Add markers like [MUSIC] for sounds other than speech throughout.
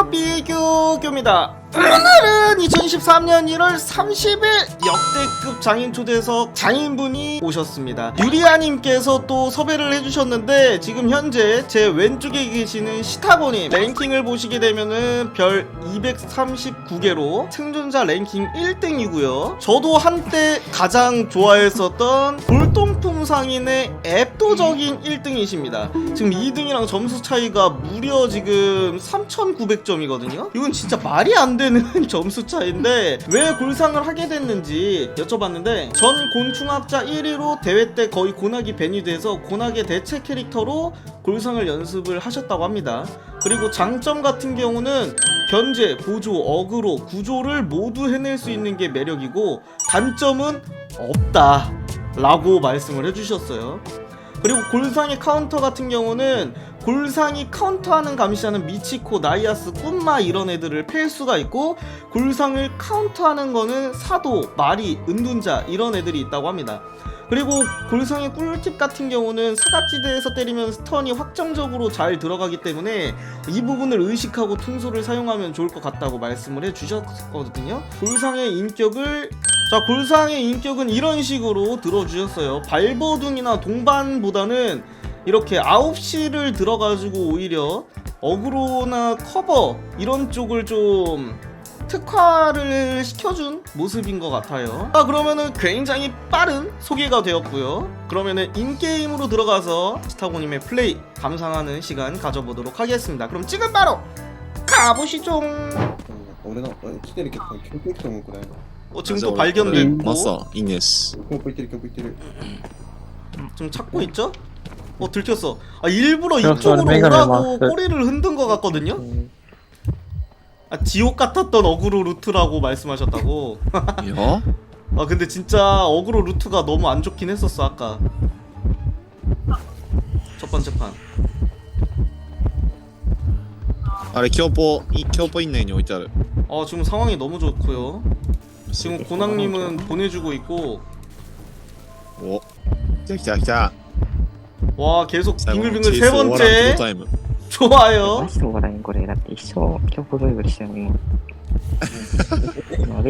안녕하세요 비교교입니다 2023년 1월 30일 역대급 장인 초대석 장인분이 오셨습니다. 유리아님께서 또 섭외를 해주셨는데 지금 현재 제 왼쪽에 계시는 시타고님 랭킹을 보시게 되면은 별 239개로 생존자 랭킹 1등이고요. 저도 한때 가장 좋아했었던 골동품 상인의 앱도적인 1등이십니다. 지금 2등이랑 점수 차이가 무려 지금 3900점이거든요. 이건 진짜 말이 안 되는 [LAUGHS] 점수 차인데 왜 골상을 하게 됐는지 여쭤봤는데 전 곤충학자 1위로 대회 때 거의 고나기 벤이 돼서 고나기 대체 캐릭터로 골상을 연습을 하셨다고 합니다. 그리고 장점 같은 경우는 견제, 보조, 어그로, 구조를 모두 해낼 수 있는 게 매력이고 단점은 없다 라고 말씀을 해주셨어요 그리고 골상의 카운터 같은 경우는 골상이 카운터하는 감시자는 미치코, 나이아스, 꾼마 이런 애들을 팰 수가 있고 골상을 카운터하는 거는 사도, 마리, 은둔자 이런 애들이 있다고 합니다. 그리고 골상의 꿀팁 같은 경우는 사각지대에서 때리면 스턴이 확정적으로 잘 들어가기 때문에 이 부분을 의식하고 퉁소를 사용하면 좋을 것 같다고 말씀을 해주셨거든요. 골상의 인격을 자 골상의 인격은 이런 식으로 들어주셨어요. 발버둥이나 동반보다는 이렇게 9시를 들어가지고 오히려 어그로나 커버 이런 쪽을 좀 특화를 시켜준 모습인 것 같아요. 아 그러면은 굉장히 빠른 소개가 되었고요. 그러면은 인게임으로 들어가서 스타고님의 플레이 감상하는 시간 가져보도록 하겠습니다. 그럼 지금 바로 가보시죠. 俺の俺来てるけど強行来てもこれ 어, 지금 또 발견됐고 マスター、いいんです。強行行ってる強行行ってる 지금 찾고 있죠? 어 들켰어. 아 일부러 그래서 이쪽으로 메가맨 오라고 마스터. 꼬리를 흔든 것 같거든요. 아 지옥 같았던 어그로 루트라고 말씀하셨다고. [LAUGHS] いや 아 근데 진짜 어그로 루트가 너무 안 좋긴 했었어 아까. 첫 번째 판. あれ、強ポ、い強ポ院内に置いてある。 어 지금 상황이 너무 좋고요. 지금 고낭님은 보내주고 있고お来た来た来た。 와 계속 最後の 빙글빙글 チェイ 세 スオーランプロ 번째 タイム。 좋아요. マジでおらんこれだって一生今日ドライブしてるのに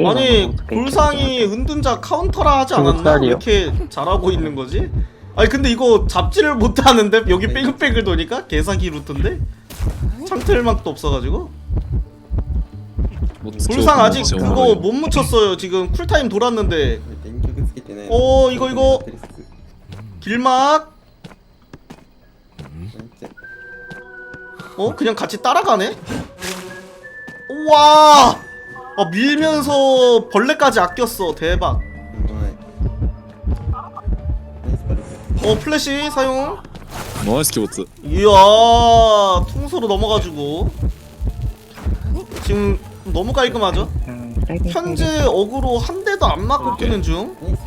아니 골상이 은둔자 카운터라 하지 않았나? 왜 중국살이요. 이렇게 잘하고 있는 거지? 아니 근데 이거 잡지를 못하는데 여기 빼글빼글 도니까 개사기 루트인데 창틀막도 없어가지고 もっと 골상 아직 強 그거 ポ 못 묻혔어요 지금 쿨타임 돌았는데 電極つけてね 어 이거 이거 길막 어 그냥 같이 따라가네? 우와 아, 밀면서 벌레까지 아꼈어 대박 ナイスパル 어 플래시 사용 ナイス共通。 이야 통소로 넘어가지고 지금 너무 깔끔하죠? うんフライデー 현재 어그로 한 대도 안 맞고 오케이. 끄는 중 ナイス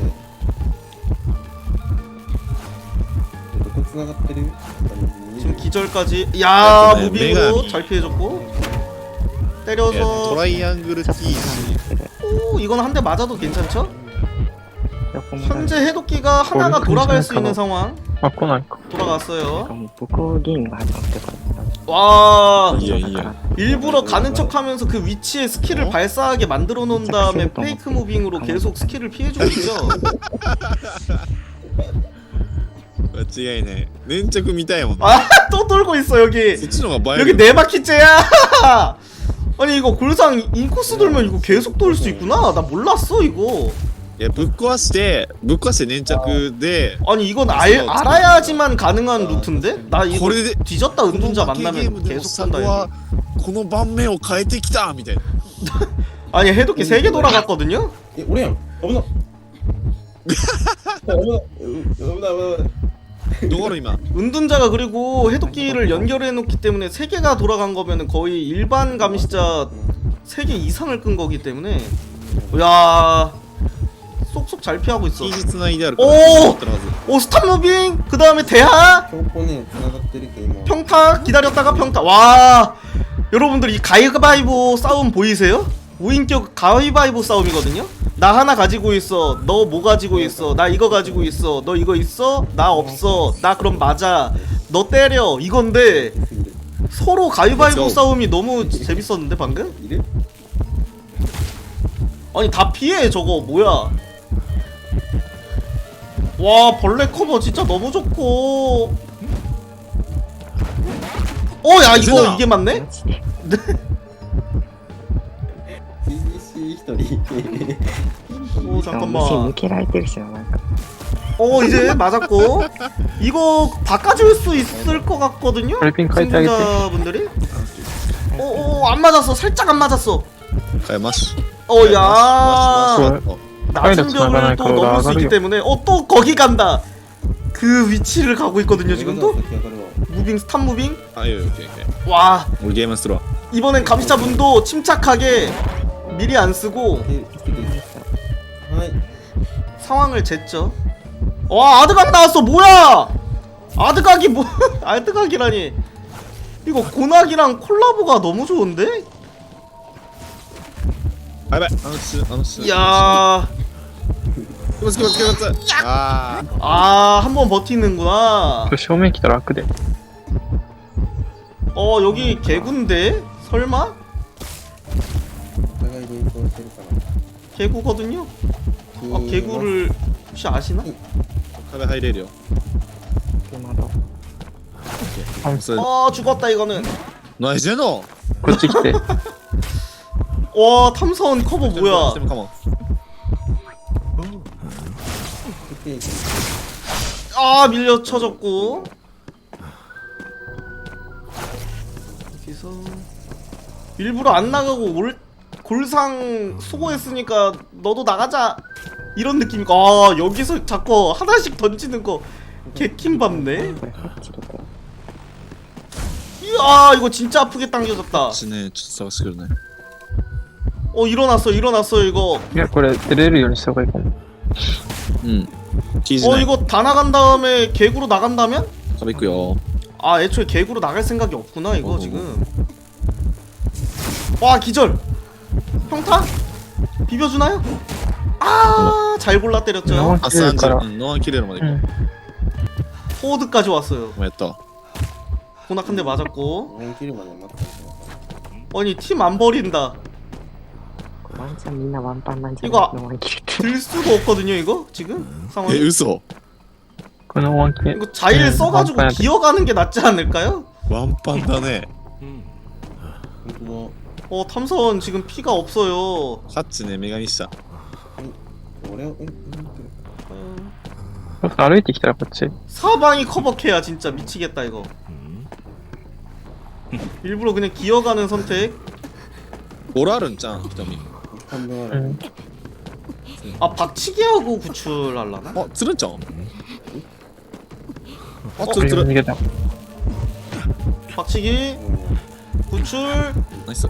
どこ繋がってる 지금 기절까지 야 네, 무빙으로 메가미. 잘 피해줬고 えト 때려서 ライアングル T ちょっとなんですけど 오 이건 한 대 맞아도 괜찮죠? 横もなんか 현재 해독기가 하나가 거기 돌아갈 수 괜찮을까 있는 상황 あ、来ないか。 돌아갔어요 もう向こうゲームが始まってから 와 いやいや。 일부러 가는 척하면서 그 위치에 스킬을 어? 발사하게 만들어 놓은 다음에 짝퉁도 페이크 먹고. 무빙으로 계속 스킬을 피해주고 있죠 [LAUGHS] 間違いない。粘着見たいもん。 아 [LAUGHS] 또 돌고 있어 여기 そっちの方が映え 여기 る。 네 바퀴째야 [LAUGHS] 아니 이거 골상 인코스 돌면 이거 계속 돌 수 있구나 나 몰랐어 이거 いや、ぶっ壊して、ぶっ壊して粘着で、 아니 이건 알, 알아야지만 가능한 루트인데? 나 이거 これで、 뒤졌다 この 은둔자 負けゲー 만나면 ムでも 계속 サ 산다 ゴ 여기 は、この盤面を変えてきたみたいな。 아니 해독기 3개 돌아갔거든요? え俺やん危な[LAUGHS] っ危ない危ない危ない危な いどころ今。 은둔자가 그리고 해독기를 연결해 놓기 때문에 3개가 돌아간 거면은 거의 일반 감시자 3개 이상을 끈 거기 때문에 야 쏙쏙 잘 피하고 있어 禁止つないであるおーから、ってるはず。 오 스탑 무빙 그 다음에 대하 強行ね繋がってるけど今 평타 기다렸다가 평타 와 여러분들 이 가위바위보 싸움 보이세요? 우인격 가위바위보 싸움이거든요? 나 하나 가지고 있어 너 뭐 가지고 있어 나 이거 가지고 있어 너 이거 있어? 나 없어 나 그럼 맞아 너 때려. 이건데 서로 가위바위보 go. 싸움이 너무 재밌었는데 방금? 아니 다 피해 저거. 뭐야? 와 벌레 커버 진짜 너무 좋고. 어야 이거. 이게 맞네? [LAUGHS] マジで CGC 一人 어 しかも虫 잠깐만 抜けられてるしななんか 어 이제 맞았고 이거 바꿔줄 수 있을 것 같거든요? 벨핑 카이트 하겠대. 승자분들이 어어 안 맞았어 살짝 안 맞았어 変えます。 어야 お 낮은 파이널 벽을 나가나 또 그거 넘을 수 있기 나가려고. 때문에 어 또 거기 간다 그 위치를 가고 있거든요 지금도 先上がるわ 무빙 스탑 무빙 あ、いいよ、オッケーオッケー。 와 俺ゲームするわ。 이번엔 감시자분도 침착하게 미리 안 쓰고 でつけてはい 상황을 쟀죠 와 아드각 나왔어 뭐야 아드각이 뭐 [LAUGHS] 아드각이라니 이거 고낙이랑 콜라보가 너무 좋은데? あ、やばい。あのす、あのす。 이야 気持ち気持ち気持ち。あー。 아 한 번 버티는구나 正面来たら楽で。 어 여기 개구인데? 설마? 개구거든요? 아 개구를 혹시 아시나? 카메 하이레리오. 개마다. 아 죽었다 이거는 나 이제 너. 거찍대. [LAUGHS] 와 탐사원 커버 뭐야 아 밀려 쳐졌고 일부러 안 나가고 올 골상 수고했으니까 너도 나가자 이런 느낌이고 아 여기서 자꾸 하나씩 던지는 거 개킹 받네 これハッチどこ 이야 이거 진짜 아프게 당겨졌다 ちね、ちょっと探してくるね。 어 일어났어 일어났어 이거 いや、これ出れるようにした方がいいかも。うん。聞いて 어 ない。 이거 다 나간 다음에 개구로 나간다면? 壁行くよ。 아 애초에 개구로 나갈 생각이 없구나 이거 어허. 지금 와 기절 평타? 비벼주나요? 아, 잘 골라 때렸죠. 아싼 집. 응, 너한 키레로 맞을 거. 포워드까지 왔어요. 했다. 호낙 한대 맞았고. 아니 팀 안 버린다. 완전 민나 완빵만 이거- 아, 들 수도 없거든요, 이거? 지금? 상황. 예, 웃어. 그는 원킬 이거 자일 써가지고 기어가는 게 낫지 않을까요? 완판다네. 어 탐사원 지금 피가 없어요 ハッチね、メガにした。当だ俺をうんうん어, 歩いてきたらこっち。 사방이 커버해야 진짜 미치겠다 이거 일부러 그냥 기어가는 선택 ボラあるんじゃん、瞳。半分あるうん。 아 박치기하고 구출하려나? あ、つるんちゃんあ、つこれるつる。逃げた。 박치기 うん 구출 ナイス。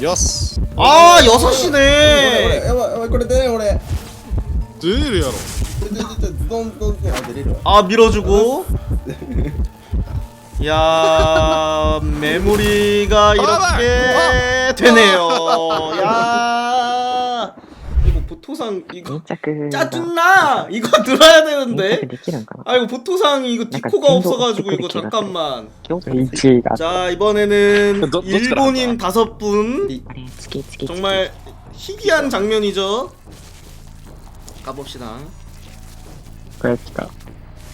よし。 아 俺 6시네 やばいやばいこれ出れ俺出れるやろ。出て出てズドンズドンズドンあ出れるわ 아 밀어주고 야 [LAUGHS] 메모리가 이렇게 되네요 야 이거 보토상 이거 짜증나! 이거 들어야 되는데. 아 이거 보토상 이거 디코가 없어가지고 이거 잠깐만. 자 이번에는 일본인 다섯 분. 정말 희귀한 장면이죠. 가봅시다. 그랬다.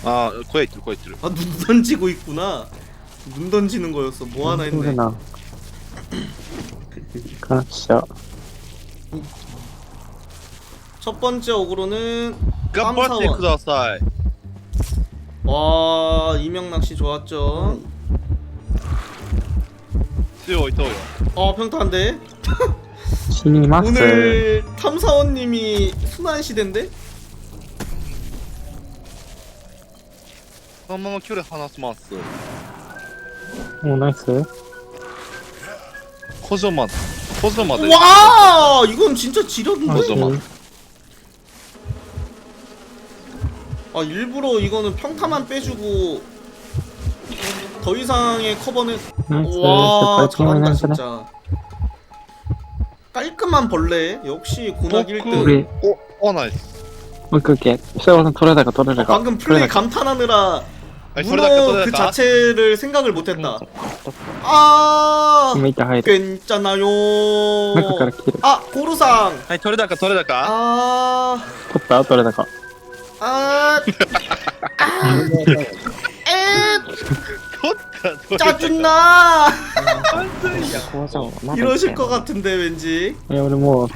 아 코에 있들 코에 있들 아눈 던지고 있구나. 눈 던지는 거였어. 뭐 하나 했네. [CLEARS THROAT] 가시죠. 첫 번째 어그로는 깜사원. 와 이명 낚시 좋았죠. 쓰여 이토요 어 평타한데 오늘 탐사원님이 순환 시대인데? 한번 큐레 하나 스마스 오 나이스. 코조만 코조마 와 이건 진짜 지력인데. 나이스. 아 일부러 이거는 평타만 빼주고 더 이상의 커버는 나이스, 와 잘한다 깔끔하네, 깔끔한 벌레? 역시 고낙 포크. 1등 어, 어, 나이스. 오케이 세워서 토레다가 토레다가 방금 플레이 감탄하느라 문어 그 자체를 생각을 못했다. 아! 괜찮아요. 아 고루상. 아니, 토레다까, 토레다까. 아. 쳤다 토레다가. 아, 아, 짜증나. 고소. 이러실 것 같은데 왠지. 야, 우리 뭐,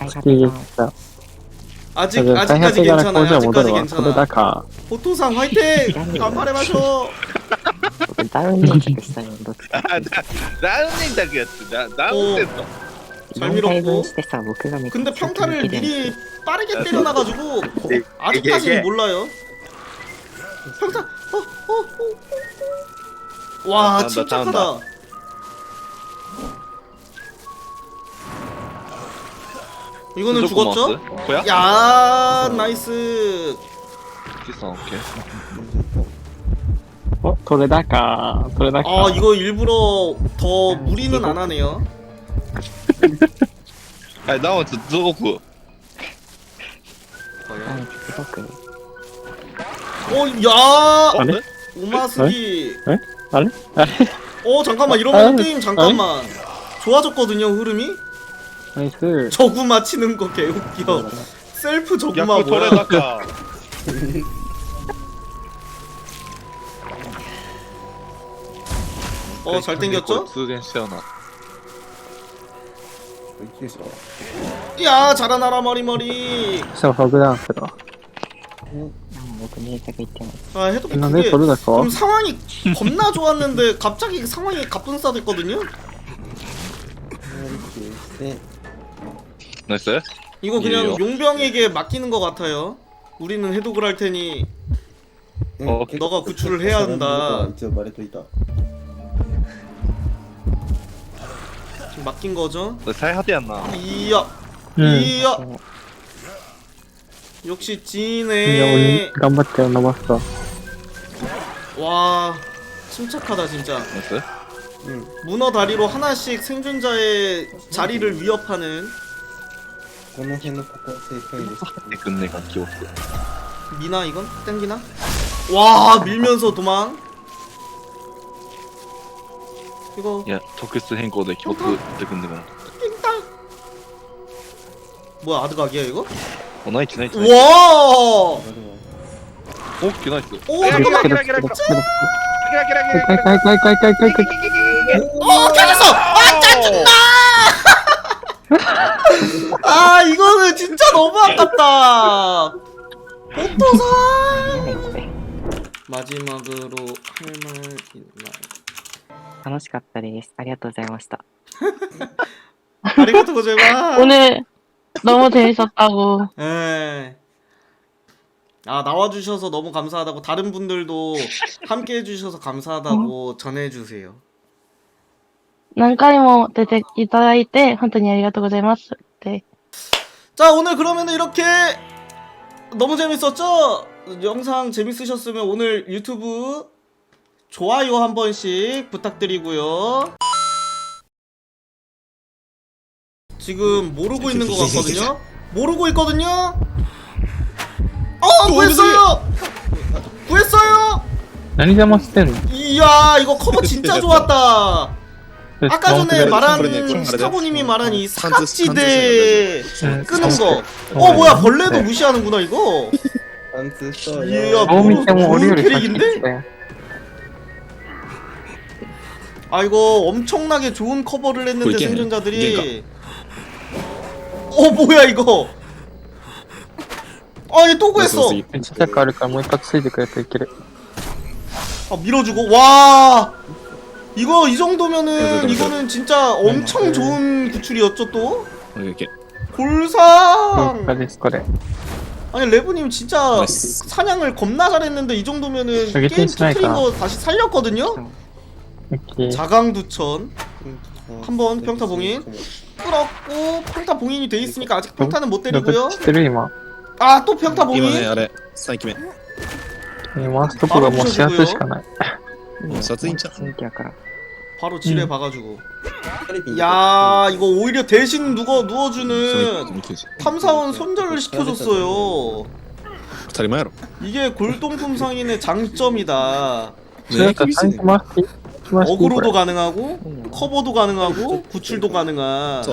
아직 아직까지 괜찮아, 아직까지 괜찮아. 포토상 화이팅! 간발의 마셔. 다른 얘기 했어요. 너 아, 나, 나은행 닭이었지. 나, 다. 잘 밀었고. 근데 평타를 미리 빠르게 때려놔가지고 아직까지는 몰라요. 평타. 어, 어, 어. 와, 침착하다. 이거는 죽었죠? 고야? 야, 나이스. 비싸, 오케이. 어, 도레다까, 도레다까. 아, 이거 일부러 더 무리는 안 하네요. はいダウンツ増国はいすごく 어, 야! 아니? 오마스기. あれあれ 어, 잠깐만. 이러면 아니, 게임 잠깐만. 좋아졌거든요, 흐름이? ナイス。 저구 맞히는 거 개웃겨. 셀프 저구마 逆取れ 뭐야? 高 어, 잘 땡겼죠? 通電しちゃうな 야, 자라나라 머리머리. そう、フォグダウンするわ。でも僕連着行ってない 아, 해도 なんで 그게 取れたか 좀 상황이 겁나 좋았는데 갑자기 상황이 갑분싸 됐거든요? ナイス 이거 그냥 이래요? 용병에게 맡기는 것 같아요. 우리는 해독을 할 테니 어, 너가 구출을 해야 한다. 一応バレといた 지금 맡긴 거죠? 最果てやんな 이야, うん。い 이야. そう 역시 や、 지네. 俺、頑張って伸ばすわ。 와, 침착하다 진짜. ナイス 문어 다리로 하나씩 생존자의 자리를 위협하는 この辺のここ正解ですってくんねえか記憶 미나 이건 땡기나? 와 밀면서 도망. 이거 야 토크스 행거네 겨트 뜨근뜨근 띵땅. 뭐야 아드각이야 이거? 어 나이스 나이스 와오 개나이스. 오 잠깐만. 깔깔깔깔깔깔 오 어, 깨졌어! 아 짜증나! [LAUGHS] 아 이거는 진짜 너무 아깝다. 오토사 [LAUGHS] 마지막으로 할 말 있나요? 楽しかったですありがとうございました 아리가토 고자이마. 오늘 너무 재밌었다고. 예. 아 나와주셔서 너무 감사하다고 다른 분들도 함께 해주셔서 감사하다고 전해주세요. 何回も出ていただいて、本当にありがとうございますって。 자 오늘 그러면 이렇게 너무 재밌었죠? 영상 재밌으셨으면 오늘 유튜브 좋아요 한 번씩 부탁드리고요. 지금 모르고 있는 것 같거든요. 모르고 있거든요. 어 구했어요. 구했어요. 난이 잡았을 땐 이야 이거 커버 진짜 [LAUGHS] 좋았다. 아까 전에 말한 시카고님이 말한 이 사각지대 끄는 거. 어 뭐야 벌레도 무시하는구나 이거. 이야 모르 좋은 캐릭인데. 아 이거 엄청나게 좋은 커버를 했는데 볼게. 생존자들이. 어 뭐야 이거? 아니 또 구했어. 색깔을까 뭐 깍지지 그랬다 이끼래. 아 밀어주고. 와! 이거 이 정도면은 이거는 진짜 엄청 좋은 구출이었죠 또? 이렇게 골상! 그래. 아니 레브님 진짜 사냥을 겁나 잘했는데 이 정도면은 게임 터트린 거 다시 살렸거든요? オッケー。 자강두천 うん 한번 평타 봉인. 끌었고 평타 봉인이 돼 있으니까 아직 평타는 못 どっ 때리고요 ちしてる今。 아 또 평타 今ね 봉인 あれ3期目回すとこがもう幸せしかない。もう殺人ちゃん新規やから 바로 지뢰 음. 봐가지고 左 야 이거 오히려 대신 누가 そ 누워주는 れ見てる 탐사원 손절을 시켜줬어요 当たり前やろ 이게 골동품 상인의 장점이다 それだったら3回回していい回していいこ 어그로도 가능하고 커버도 가능하고 구출도 가능한.